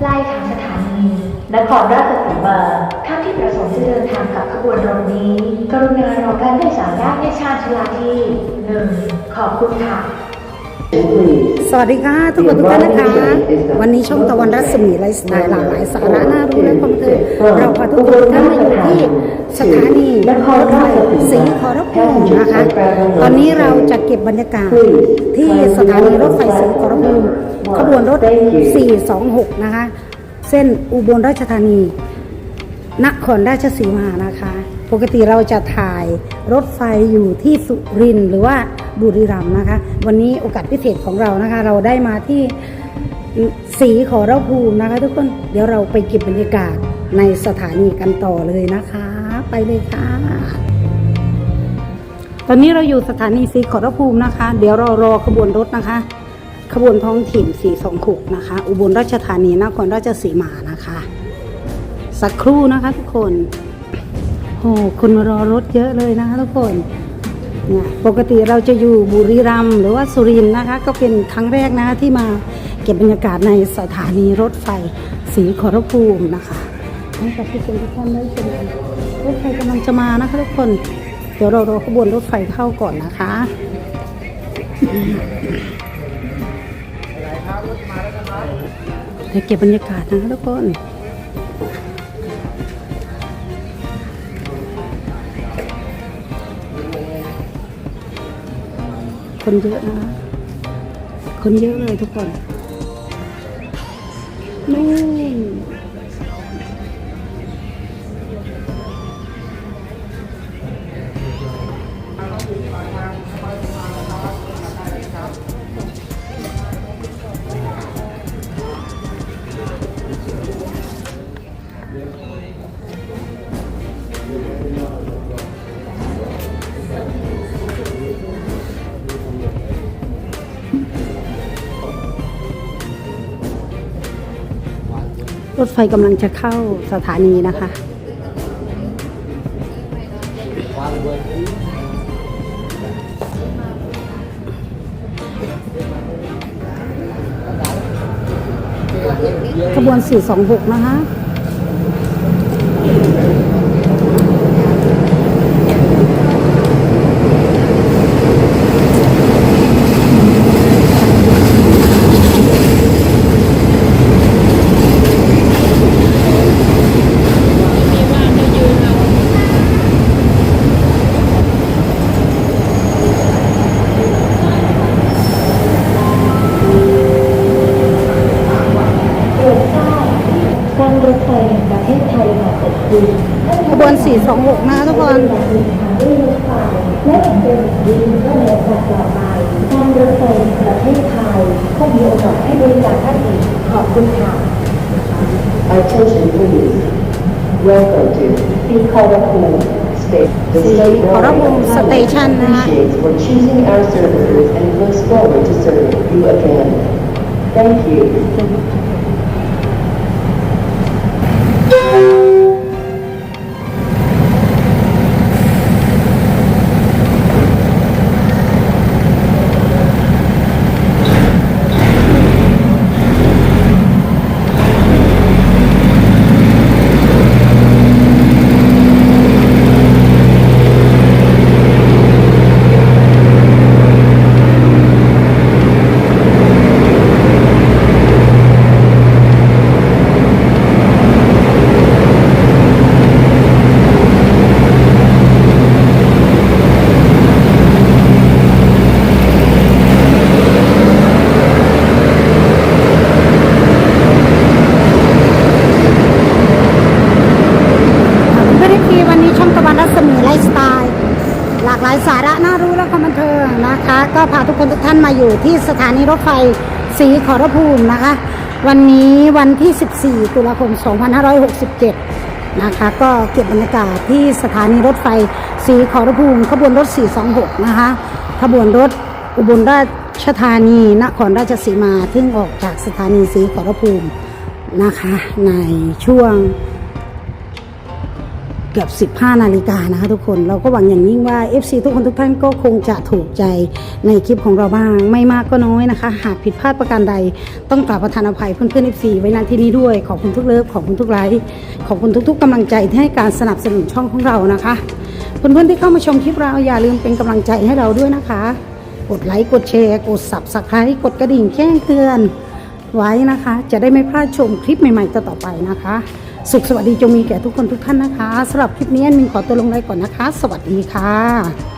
ปลายทางสถานี นครราชสีมาท่านที่ประสงค์จะเดินทางกับขบวนรถนี้ กรุณารอการโดยสารได้ในชานชาลาที่หนึ่งขอบคุณค่ะ สวัสดีค่ะทุกคนทุกท่านนะคะ วันนี้ช่องตะวันรัศมีไลฟ์สไตล์หลากหลายสาระน่ารู้และความบันเทิงเราพาทุกคนทุกท่านมาอยู่ที่สถานีรถไฟศรีขอรภูมินะคะ ตอนนี้เราจะเก็บบรรยากาศที่สถานีรถไฟศรีขอรภูมิ ขบวนรถ 426 นะคะ เส้นอุบลราชธานี นครราชสีมานะคะ ปกติเราจะถ่ายรถไฟอยู่ที่สุรินทร์หรือว่าบุรีรัมย์นะคะ วันนี้โอกาสพิเศษของเรานะคะ เราได้มาที่สีขอรภูมินะคะ ทุกคนเดี๋ยวเราไปเก็บบรรยากาศในสถานีกันต่อเลยนะคะ ไปเลยค่ะ ตอนนี้เราอยู่สถานีสีขอรภูมินะคะ เดี๋ยวเรารอขบวนรถนะคะ ขบวนท้องถิ่น 426 นะคะ อุบลราชธานีนครราชสีมานะคะ สักครู่นะคะทุกคนโอ้คนรอรถเยอะเลยนะคะทุกคนเนี่ยปกติเราจะอยู่บุรีรัมย์หรือว่าสุรินทร์นะคะ ก็เป็นครั้งแรกนะคะที่มาเก็บบรรยากาศในสถานีรถไฟศรีขอรภูมินะคะให้กับทุกคนทุกท่านได้ชมกันรถไฟกำลังจะมานะคะทุกคน เดี๋ยวเรารอขบวนรถไฟเข้าก่อนนะคะ เดี๋ยวเก็บบรรยากาศนะคะทุกคนคนเยอะนะคะคนเยอะเลยทุกคนนู่น รถไฟกำลังจะเข้าสถานีนะคะ ขบวน 426 นะคะ การรถไฟแห่งประเทศไทยมาเสร็จสิ้น ขบวน426นะคะทุกคนการเดินทางด้วยรถไฟและยังเป็นดีว่าในโอกาสต่อไปการรถไฟแห่งประเทศไทยคงมีโอกาสให้บริการท่านอีกขอบคุณค่ะ Attention please. Welcome to Sikorapool State. The State Board Sikorapool Station นะคะ appreciates for choosing our services and looks forward to serving you again. Thank you. เพื่อนทีวันนี้ช่องตะวันรัศมีไลฟ์สไตล์ หลากหลายสาระน่ารู้และความบันเทิงนะคะ ก็พาทุกคนทุกท่านมาอยู่ที่สถานีรถไฟศรีขอรภูมินะคะ วันนี้วันที่ 14 ตุลาคม 2567 นะคะ ก็เก็บบรรยากาศที่สถานีรถไฟศรีขอรภูมิขบวนรถ 426 นะคะขบวนรถอุบลราชธานีนครราชสีมาซึ่งออกจากสถานีศรีขอรภูมินะคะ ในช่วง กือบ 15 นาฬิกานะคะทุกคนเราก็หวังอย่างยิ่งว่า FC ทุกคนทุกท่านก็คงจะถูกใจในคลิปของเราบ้าง ไม่มากก็น้อยนะคะ หากผิดพลาดประการใดต้องกราบประทานอภัยเพื่อนๆ FC ไว้ณที่นี้ด้วยขอบคุณทุกเลิฟขอบคุณทุกไลค์ขอบคุณทุก ๆกำลังใจที่ให้การสนับสนุนช่องของเรานะคะเพื่อนๆที่เข้ามาชมคลิปเราอย่าลืมเป็นกำลังใจให้เราด้วยนะคะ กดไลค์กดแชร์กด subscribe กดกระดิ่งแจ้งเตือนไว้นะคะ จะได้ไม่พลาดชมคลิปใหม่ๆต่อไปนะคะ สุขสวัสดีจงมีแก่ทุกคนทุกท่านนะคะสำหรับคลิปนี้มินขอตัวลงไลน์ก่อนนะคะ สวัสดีค่ะ